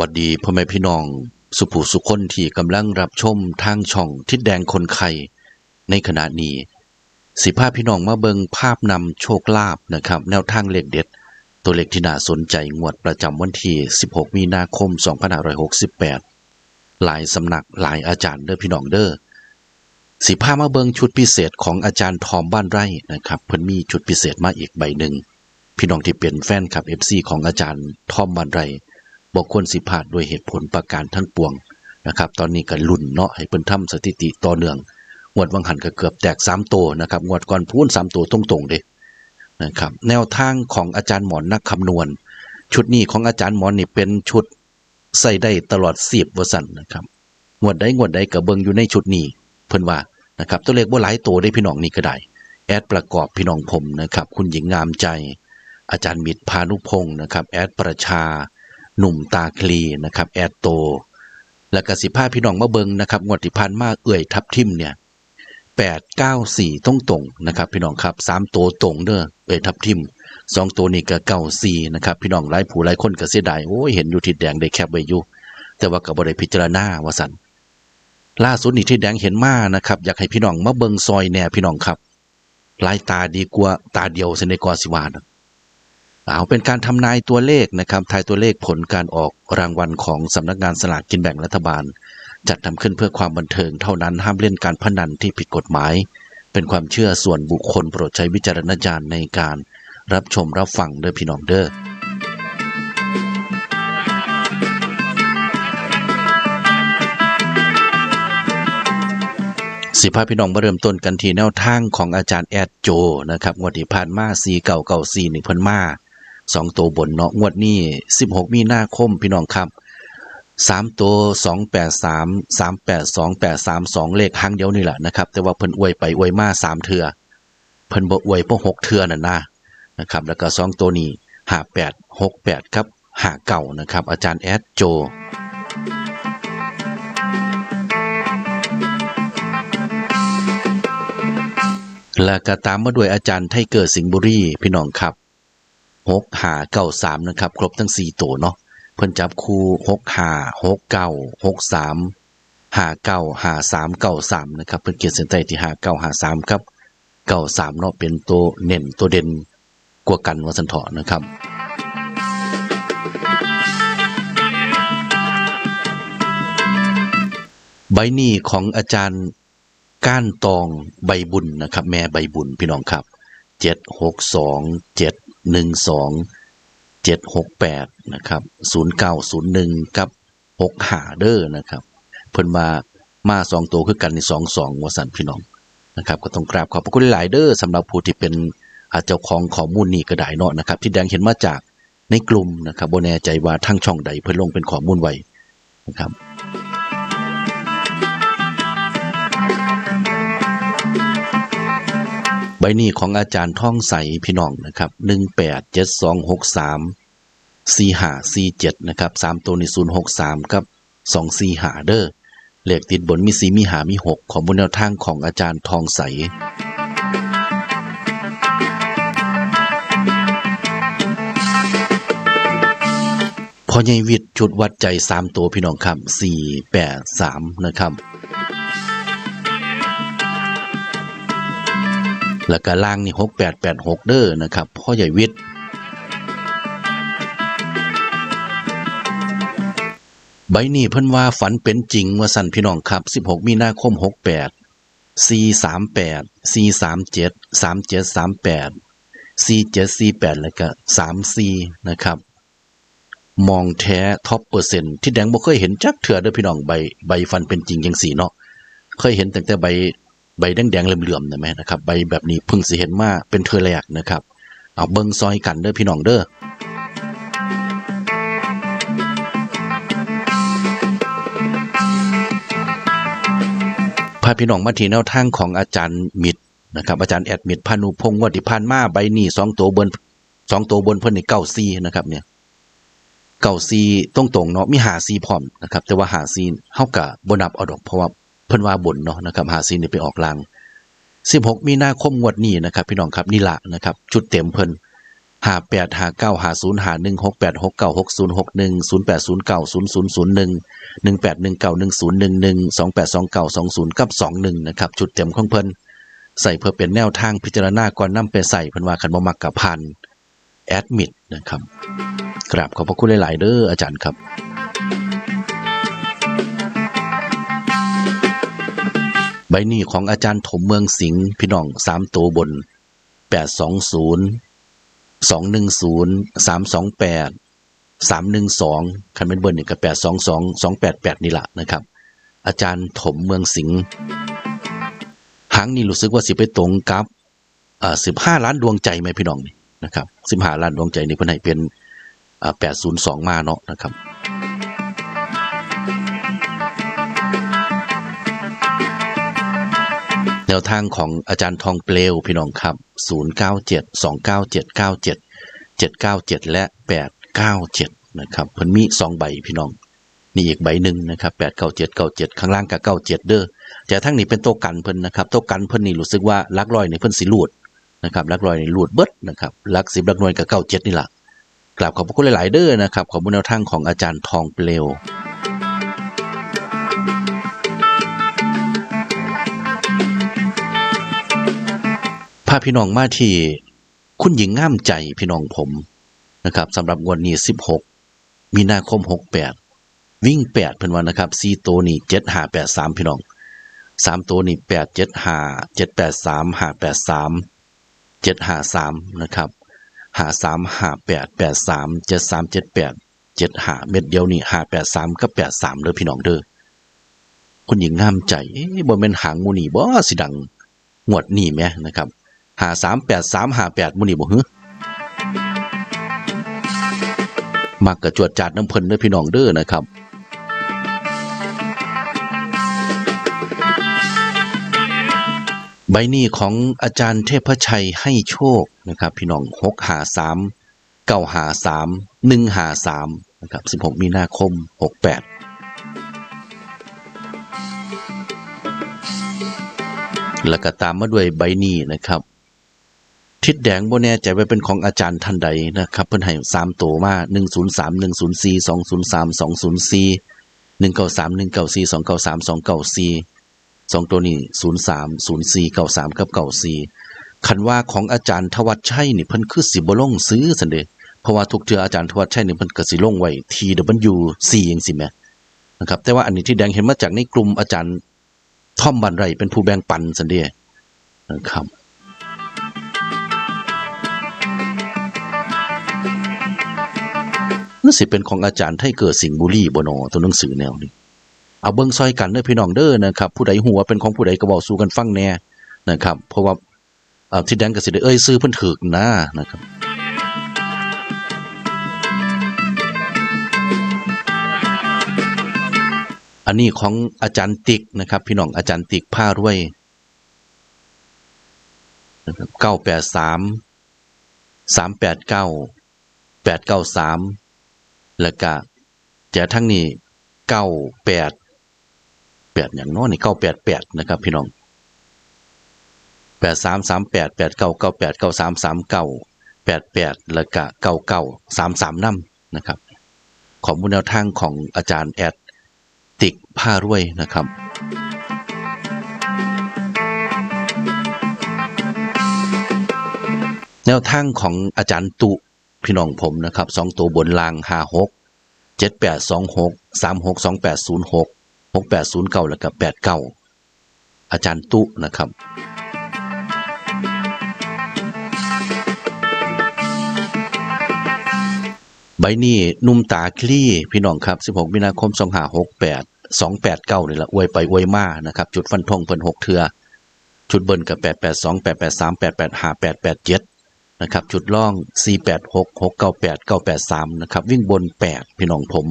สวัสดีพ่อแม่พี่น้อง สุภูสุคนที่กำลังรับชมทางช่องทิศแดงคนไข่ในขณะนี้ สิภาพพี่น้องมาเบิงภาพนำโชคลาภนะครับ แนวทางเลขเด็ด ตัวเลขที่น่าสนใจงวดประจำวันที่ 16 มีนาคม 2568 หลายสำนักหลายอาจารย์เด้อพี่น้องเด้อสิภาพมาเบิงชุดพิเศษของอาจารย์ทอมบ้านไร่นะครับเพิ่นมีชุดพิเศษมาอีกใบหนึ่งพี่น้องที่เป็นแฟนคลับ FC ของอาจารย์ทอมบ้านไร่ บอกควรสิพลาดโดยเหตุผลประการทั้งปวงนะครับ ตอนนี้ก็ลุ่นเนาะให้เพิ่นทำสถิติต่อเนื่องงวดวังหันก็เกือบแตกสามตัวนะครับงวดก่อนพูนสามตัวตรงๆเด้นะครับ แนวทางของอาจารย์หมอนนักคำนวณ ชุดนี้ของอาจารย์หมอนนี่เป็นชุดใส่ได้ตลอดสิบวสันนะครับงวดใดงวดใดก็เบิงอยู่ในชุดนี้ เพิ่นว่านะครับตัวเลขบ่าหลายตัวได้พี่น้องนี่ก็ได้ แอดประกอบพี่น้องผมนะครับ คุณหญิงงามใจ อาจารย์มิตรพานุพงศ์นะครับ แอดประชา หนุ่มตาคลีนะครับ แอดโต แล้วก็สิพาพี่น้องมาเบิงนะครับงวดที่ผ่านมาเอื่อยทับทิมเนี่ยแปดเก้าสี่ตรงตรงนะครับ พี่น้องครับสามตัวตรงเด้อเอื่อยทับทิมสองตัวนี้ก็เก้าสี่นะครับ พี่น้องหลายผู้หลายคนก็เสียดายโอ้ยเห็นอยู่ทิดแดงได้แคบไว้อยู่แต่ว่าก็บ่ได้พิจารณาว่าสันล่าสุดนี่ที่แดงเห็นมานะครับ อยากให้พี่น้องมาเบิงซอยแน่พี่น้องครับหลายตาดีกว่าตาเดียวเสนกอสิวานะ เอาเป็นการทำนายตัวเลขนะครับทายตัวเลขผลการออกรางวัลของสำนักงานสลากกินแบ่งรัฐบาล จัดทำขึ้นเพื่อความบันเทิงเท่านั้นห้ามเล่นการพนันที่ผิดกฎหมาย เป็นความเชื่อส่วนบุคคลโปรดใช้วิจารณญาณในการรับชมรับฟังเด้อพี่น้องเด้อสิพาพี่น้องมาเริ่มต้นกันที่แนวทางของอาจารย์แอดโจนะครับงวดที่ผ่านมา4เก่าเก่า4นี่เพิ่นมา สองตัวบนเนาะงวดนี้16มีนาคมพี่น้องครับสามตัว283 382 832เลขครั้งเดียวนี่แหละนะครับ แต่ว่าเพิ่นอวยไปอวยมาสามเทือเพิ่นบ่อวยพวกหกเทือนั่นนะนะครับ แล้วก็สองตัวนี้58 68ครับ59นะครับ อาจารย์แอดโจแล้วก็ตามมาด้วยอาจารย์ไทเกอร์สิงห์บุรีพี่น้องครับ หกหาเก้าสามนะครับ ครบทั้งสี่ตัวเนาะเพิ่นจับคู่หกหาหกเก้าหกสามหาเก้าหาสามเก้าสามนะครับเพิ่นเขียนเส้นใต้ที่หาเก้าหาสามครับเก้าสามเนาะเป็นตัวเน่นตัวเด่นกว่ากันวัสันเถาะนะครับใบนี้ของอาจารย์ก้านตองใบบุญนะครับ แม่ใบบุญพี่น้องครับเจ็ดหกสองเจ็ด หนึ่งสองเจ็ดหกแปดนะครับศูนย์เก้าศูนย์หนึ่งกับหกหาเด้อนะครับ เพิ่นมามาสองตัวคือกันในสองสองวสันพี่น้องนะครับก็ต้องกราบขอบพระคุณหลายเด้อสำหรับผู้ที่เป็นอาเจ้าของข้อมูลนี้ก็ได้เนาะนะครับ ที่แดงเห็นมาจากในกลุ่มนะครับโบแน่ใจว่าทั้งช่องใดเพิ่นลงเป็นข้อมูลไว้นะครับ นี้ของอาจารย์ท่องใสพี่น้องนะครับหนึ่งแปดเจ็ดสองหกสามสี่หาสี่เจ็ดนะครับสามตัวในศูนย์หกสามกับสองสี่หาเด้อเลขติดบนมีสีมีหามีหกของบนแนวทางของอาจารย์ทองใสพอใหญ่วิทย์ชุดวัดใจสามตัวพี่น้องครับสี่แปดสามนะครับ แล้วก็ล่างนี่หกแปดแปดหกเด้อนะครับพ่อใหญ่วิทย์ใบนี้เพิ่นว่าฝันเป็นจริงว่าสั่นพี่น้องครับสิบหกมีนาคมหกแปดสี่สามแปดสี่สามเจ็ดสามเจ็ดสามแปดซีเจ็ดซีแปดแล้วก็สามซีนะครับ มองแท้ท็อปเปอร์เซ็นต์ที่แดงบ่เคยเห็นจักเถื่อเด้อพี่น้องใบใบฟันเป็นจริงจังสีเนาะเคยเห็นแต่แต่ใบ ใบแดงๆเหลื่อมๆนะแม่นะครับใบแบบนี้พิ่งสิเห็นมาเป็นเธอแรกนะครับ เอาเบิ่งซอยกันเด้อพี่น้องเด้อพาพี่น้องมาที่แนวทางของอาจารย์มิตรนะครับอาจารย์แอดมิตรพานุพงศ์วัที่ผ่านมาใบนี้สองตัวบนสองตัวบนเพิ่นนี่เก้าซีนะครับเนี่ยเก้าซีตรงๆเนาะมีหาซีพร้อมนะครับ แต่ว่าหาซีเฮากะบ่นับเอาดอกเพราะว่า เพิ่นว่าบนเนาะนะครับหาซีนี่ไปออกลาง 16 มีนาคมงวดนี้นะครับ พี่น้องครับนี่ละนะครับ ชุดเต็มเพิ่นหาแปดหาเก้าหาศูนย์หาหนึ่งหกแปดหกเก้าหกศูนย์หกหนึ่งศูนย์แปดศูนย์เก้าศูนย์ศูนย์ศูนย์หนึ่งหนึ่งแปดหนึ่งเก้าหนึ่งศูนย์หนึ่งหนึ่งสองแปดสองเก้าสองศูนย์กับสองหนึ่งนะครับชุดเต็มของเพิ่นใส่เพื่อเป็นแนวทางพิจารณาก่อนนำไปใส่เพิ่นว่าคันบ่มักกับพันแอดมิดนะครับกราบขอบพระคุณหลาย ๆ เด้ออาจารย์ครับ ใบนี้ของอาจารย์ถมเมืองสิงห์พี่น้องสามตัวบนแปดสองศูนย์สองหนึ่งศูนย์สามสองแปดสามหนึ่งสองคันเป็นเบอร์หนึ่งกับแปดสองสองสองแปดแปดนี่แหละนะครับ อาจารย์ถมเมืองสิงห์หางนี่รู้สึกว่าสิไปตรงกับอ่าสิบห้าล้านดวงใจไหมพี่น้องนี่นะครับสิบห้าล้านดวงใจนี่เพิ่นให้เป็นอ่าแปดศูนย์สองมาเนาะนะครับ แนวทางของอาจารย์ทองเปลวพี่น้องครับ 097 297 97 797 และ 897 นะครับเพิ่นมี 2 ใบพี่น้อง นี่อีกใบหนึ่งนะครับ 897 97 ข้างล่างกับ 97 เด้อแต่ทั้งนี้เป็นตัวกันเพิ่นนะครับตัวกันเพิ่นนี่รู้สึกว่าลักร้อยในเพิ่นสิรูดนะครับลักร้อยในี่รูดเบิดนะครับลักสิบลักหน่วยกับ 97 นี่ละกราบขอบพระคุณหลาย ๆ เด้อนะครับขอบคุณแนวทางของอาจารย์ทองเปลว พาพี่น้องมาที่คุณหญิงง่ามใจพี่น้องผมนะครับสำหรับงวดนี้ 16 มีนาคม 68 วิ่ง 8 เพิ่นว่านะครับ4ตัวนี่7583 พี่น้อง 3 ตัวนี่875 783 583 753 นะครับ53 58 83 73 78 75 เม็ดเดียวนี่583 กับ 83เด้อพี่น้องเด้อคุณหญิงง่ามใจบ่แม่นหางมูนี่บ่สิดังงวดนี้แหมนะครับ หาสามแปดสามหาแปดมุนี่บ่ฮึมักกระจวดจาดน้ำเพิ่นเด้อพี่น้องเด้อนะครับใบนี้ของอาจารย์เทพชัยให้โชคนะครับ พี่น้องหกหาสามเก้าหาสามหนึ่งหาสามนะครับสิบหกมีนาคมหกแปดแล้วก็ตามมาด้วยใบนี้นะครับ ทิดแดงโบแน่ใจไว้เป็นของอาจารย์ท่านใดนะครับ เพื่อนให้สามตัวมาหนึ่งศูนย์สามหนึ่งศูนย์สี่สองศูนย์สามสองศูนย์สี่หนึ่งเก้าสามหนึ่งเก้าสี่สองเก้าสามสองเก้าสี่สองตัวนี้ศูนย์สามศูนย์สี่เก้าสามกับเก้าสี่คันว่าของอาจารย์ทวัชชัยนี่เพิ่นคือสิบล่งซื้อสันเดเพราะว่าทุกเทืออาจารย์ทวัชชัยนี่เพิ่นก็สิล่งไว้ทีเดบันยูสี่ยังสิแม่นะครับแต่ว่าอันนี้ที่แดงเห็นมาจากในกลุ่มอาจารย์ท่อมบันไรเป็นผู้แบ่งปันสันเดนะครับ นั่นสิเป็นของอาจารย์ไทเกิดสิงบุรีบโนอตัวหนังสือแนวนี้เอาเบิ้งซอยกันเด้อพี่น้องเด้อนะครับ ผู้ใดหัวเป็นของผู้ใดก็บอกสู้กันฟังแน่นะครับ เพราะว่าที่แดงกสิได้เอ้ยซื้อเพิ่นถึกนะนะครับอันนี้ของอาจารย์ติ๊กนะครับ พี่น้องอาจารย์ติ๊กผ้ารวยเก้าแปดสามสามแปดเก้าแปดเก้าสาม แล้วก็แจทั้งนี้เก้าแปดแปดอย่างน้อยนี่เก้าแปดแปดนะครับ พี่น้องแปดสามสามแปดแปดเก้าเก้าแปดเก้าสามสามเก้าแปดแปดแล้วก็เก้าเก้าสามสามน้ำนะครับ ของมูลแนวทางของอาจารย์แอดติกผ้ารวยนะครับแนวทางของอาจารย์ตุ พี่น้องผมนะครับสองตัวบนล่างห้าหกเจ็ดแปดสองหกสามหกสองแปดศูนย์หกหกแปดศูนย์เก้าแล้วก็แปดเก้าอาจารย์ตุนะครับใบนี้นุ่มตาคลี่พี่น้องครับ 16มีนาคม2568 289นี่แหละอวยไปอวยมานะครับ จุดฟันธงเพิ่น6เทือชุดเบิ้นกับ 882 883 885 887 นะครับจุดล่อง 486 698 983 นะครับวิ่งบน 8 พี่น้องผม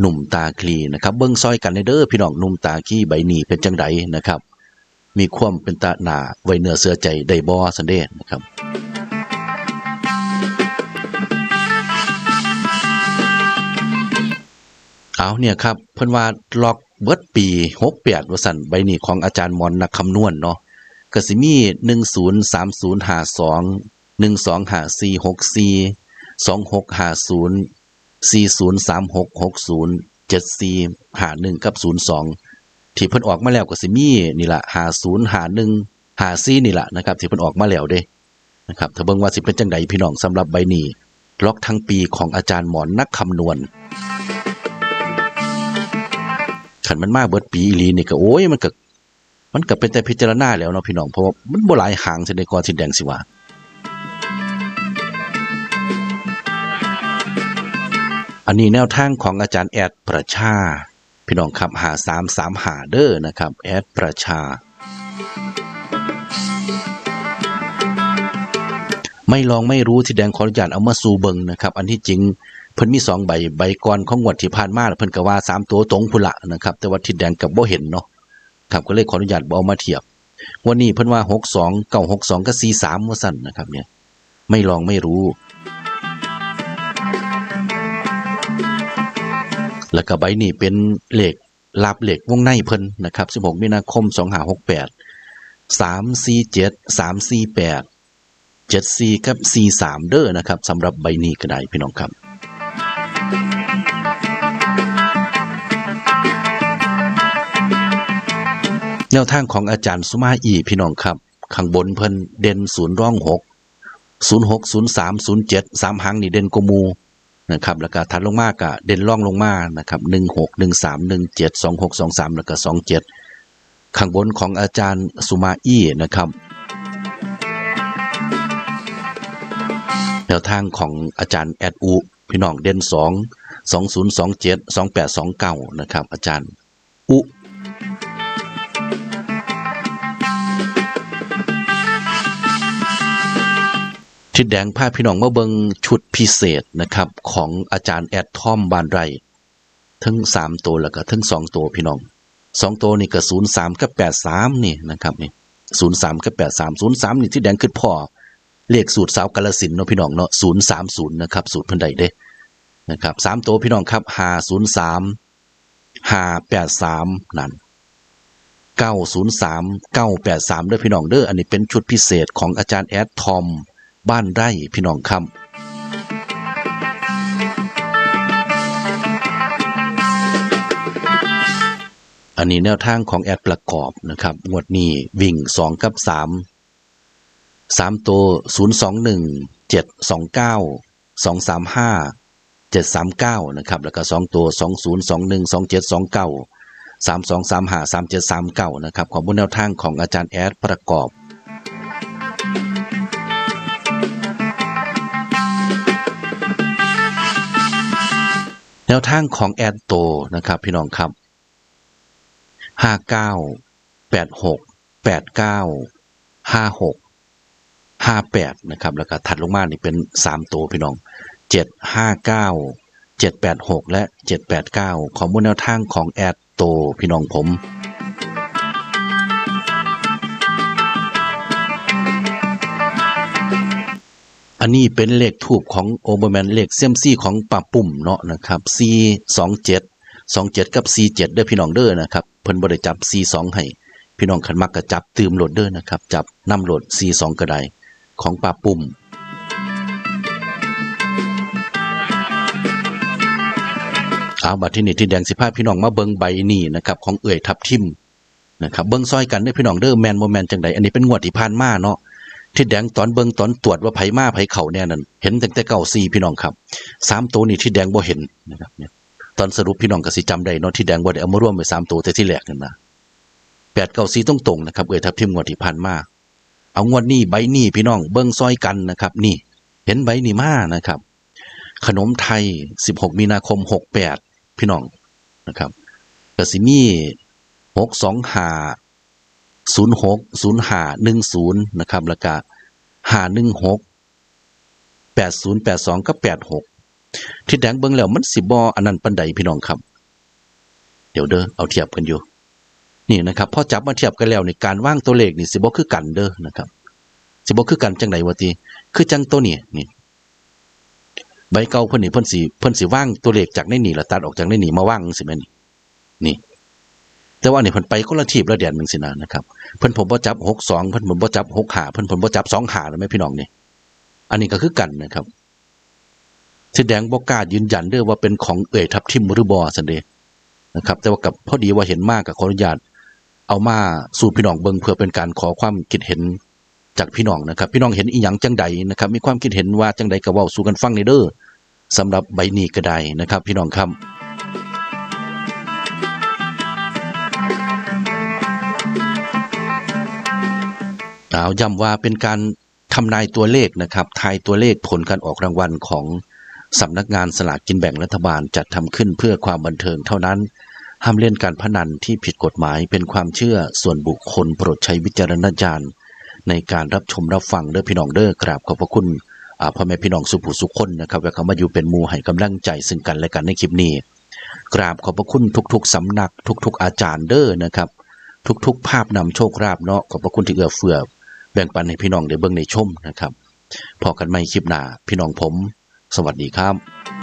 หนุ่มตาคลีนะครับเบิ้งซอยกันในเด้อพี่น้องหนุ่มตาคลี่ใบหนีเป็นจังไดนะครับ มีความเป็นตาหนาไวเนื้อเสือใจได้บ่สันเดชนะครับเอาเนี่ยครับเพิ่นว่าล็อกเบิดปี68ว่าสั่นใบหนีของอาจารย์มอนนักคำนวณเนาะกสิมี103052ห หนึ่งสองหาสี่หกสี่สองหกหาศูนย์สี่ศูนย์สามหกหกศูนย์เจ็ดสี่หาหนึ่งกับศูนย์สองที่เพิ่นออกมาแล้วก็สิมีนี่แหละหาศูนย์หาหนึ่งหาสี่นี่แหละนะครับ ที่เพิ่นออกมาแล้วเด้นะครับถ้าเบิ่งว่าสิเป็นจังใดพี่น้องสำหรับใบนี้ล็อกทั้งปีของอาจารย์หมอนนักคำนวณขันมันมาเบิดปีอีลีนี่ก็โอ้ยมันก็มันก็เป็นแต่พิจารณาแล้วเนาะพี่น้องเพราะว่ามันบ่หลายหางสิในกอสิแดงสิว่า อันนี้แนวทางของอาจารย์แอดประชา พี่น้องครับหาสามสามหาเด้อนะครับ แอดประชา ไม่ลองไม่รู้ที่แดงขออนุญาตเอามาสู่เบิงนะครับ อันที่จริงเพิ่นมีสองใบใบก่อนของงวดที่ผ่านมาเพิ่นก็ว่าสามตัวตรงพุละนะครับ แต่ว่าทิดแดงกับบ่เห็นเนาะครับก็เลยขออนุญาตบ่เอามาเทียบวันนี้เพิ่นว่าหกสองเก้าหกสองกับสี่สามว่าสั่นนะครับ เนี่ย ไม่ลองไม่รู้ แล้วก็ใบนี้เป็นเหลขลาบเหล็กวงในเพิ่นนะครับ 16 มีนาคม 2568 347 348 74กับ43 เด้อนะครับสำหรับใบนี้ก็ได้พี่น้องครับแนวทางของอาจารย์สุมาอีพี่น้องครับ ข้างบนเพิ่นเด่นศูนย์ร่องหกศูนย์หกศูนย์สามศูนย์เจ็ดสามหางนี่เด่นกมู นะครับแล้วก็ถัดลงมากะเด่นล่องลงมานะครับหนึ่งหกหนึ่งสามหนึ่งเจ็ดสองหกสองสามแล้วก็สองเจ็ดข้างบนของอาจารย์สุมาอี้นะครับแนวทางของอาจารย์แอดอุพี่น้องเด่นสองสองศูนย์สองเจ็ดสองแปดสองเก้านะครับอาจารย์อุ ทิดแดงพาพี่น้องมาเบิงชุดพิเศษนะครับ ของอาจารย์แอดทอมบานไรทั้งสามตัวแล้วก็ทั้งสองตัวพี่น้องสองตัวนี่ก็ศูนย์สามกับแปดสามนี่นะครับนี่ศูนย์สามกับแปดสามศูนย์สามนี่ที่แดงขึ้นพ่อเลขสูตรสาวกาลสินเนาะพี่น้องเนาะศูนย์สามศูนย์นะครับ สูตรพันใดเด้นะครับสามตัวพี่น้องครับหาศูนย์สามหาแปดสามนั่นเก้าศูนย์สามเก้าแปดสามเด้อพี่น้องเด้ออันนี้เป็นชุดพิเศษของอาจารย์แอดทอม บ้านไร่พี่น้องคำอันนี้แนวทางของแอดประกอบนะครับ งวดนี้วิ่งสองกับสามสามตัวศูนย์สองหนึ่งเจ็ดสองเก้าสองสามห้าเจ็ดสามเก้านะครับ แล้วก็สองตัวสองศูนย์สองหนึ่งสองเจ็ดสองเก้าสามสองสามห้าสามเจ็ดสามเก้านะครับ ของบนแนวทางของอาจารย์แอดประกอบ แนวทางของแอดโตนะครับพี่น้องครับห้าเก้าแปดหกแปดเก้าห้าหกห้าแปดนะครับ แล้วก็ถัดลงมานี่เป็นสามตัวพี่น้องเจ็ดห้าเก้าเจ็ดแปดหกและเจ็ดแปดเก้าของมูลแนวทางของแอดโตพี่น้องผม อันนี้เป็นเลขทูบของโอเบอร์แมนเลขเซียมซี่ของป่าปุ่มเนาะนะครับ C สองเจ็ดสองเจ็ดกับ C เจ็ดเด้อพี่น้องเด้อนะครับเพิ่นบ่ได้จับ C สองให้ พี่น้องขันมักก็จับตืมโหลดเด้อนะครับ จับนํโหลด C สองก็ไดของป่าปุ่มเอาบัดที่นี่ที่แดงสิพาพี่น้องมาเบิงใบนี้นะครับของเอื่อยทับทิมนะครับเบิงซอยกันเด้อพี่น้องเด้อแมนบ่แมนจังใดอันนี้เป็นงวดที่ผ่านมาเนาะ ที่แดงตอนเบิงตอนตรวจว่าไผมาไผเข่าเนี่ยนั่นเห็นตั้งแต่เก่าซีพี่น้องครับสามตัวนี่ที่แดงบ่เห็นนะครับเนี่ยตอนสรุปพี่น้องก็สิจำได้เนาะที่แดงบ่ได้เอามาร่วมไว้สามตัวแต่ที่แรกนั่นนะแปดเก้าซีตรงตรงนะครับเอ่ยทับทิมงวดที่ผ่านมาเอางวดนี้ใบนี้พี่น้อง เบิ่งซอยกันนะครับ นี่ เห็นใบนี้มานะครับ ขนมไทย 16 มีนาคม 68 พี่น้องนะครับกสิมี625 ศูนย์หกศูนย์ห้าหนึ่งศูนย์นะครับแล้วก็ห้าหนึ่งหกแปดศูนย์แปดสองก็แปดหกที่แดงเบิ้งแล้วมันสิบออันนั้นปันใดพี่น้องครับ เดี๋ยวเด้อเอาเทียบกันอยู่ นี่นะครับพอจับมาเทียบกันแล้วในการว่างตัวเลขนี่สิบอคือกันเด้อนะครับสิบอคือกันจังไดวะตีคือจังตัวนี้นี่ใบเก่าเพิ่นนี่เพิ่นสิเพิ่นสิว่างตัวเลขจากในนี่ล้วตัดออกจากในนี่มาว่างสิแม่นี่นี่ แต่ว่านี่เพิ่นไปคนละทีบละเดียนหนึ่งสินะนะครับ เพิ่นผมบ่จับหกสองเพิ่นผมบ่จับหกหาเพิ่นผมบ่จับสองหาแล้วไหมพี่น้องนี่อันนี้ก็คือกันนะครับแสดงบอกกล้ายืนยันเด้อว่าเป็นของเอ่ยทับทิมหรือบอสันเดนะครับ แต่ว่ากับพอดีว่าเห็นมากกับขออนุญาตเอามาสู่พี่น้องเบิงเพื่อเป็นการขอความคิดเห็นจากพี่น้องนะครับ พี่น้องเห็นอีหยังจังใดนะครับ มีความคิดเห็นว่าจังใดก็เว้าสู่กันฟังในเด้อสำหรับใบนี้ก็ได้นะครับ พี่น้องครับ เอาย้ำว่าเป็นการทำนายตัวเลขนะครับทายตัวเลขผลการออกรางวัลของสำนักงานสลากกินแบ่งรัฐบาลจัดทำขึ้นเพื่อความบันเทิงเท่านั้น ห้ามเล่นการพนันที่ผิดกฎหมายเป็นความเชื่อส่วนบุคคลโปรดใช้วิจารณญาณในการรับชมรับฟังเด้อพี่น้องเด้อกราบขอบพระคุณพ่อแม่พี่น้องสุภุสุขคนนะครับและคำว่าอยู่เป็นมูให้กำลังใจซึ่งกันและกันในคลิปนี้ กราบขอบพระคุณทุก ๆสำนัก ทุก ๆ อาจารย์เด้อนะครับ ทุก ๆ ภาพนำโชคลาภเนาะขอบพระคุณที่เอื้อเฟื้อ แบ่งปันให้พี่น้องได้เบิ่งในชมนะครับพอกันใหม่คลิปหน้าพี่น้องผม สวัสดีครับ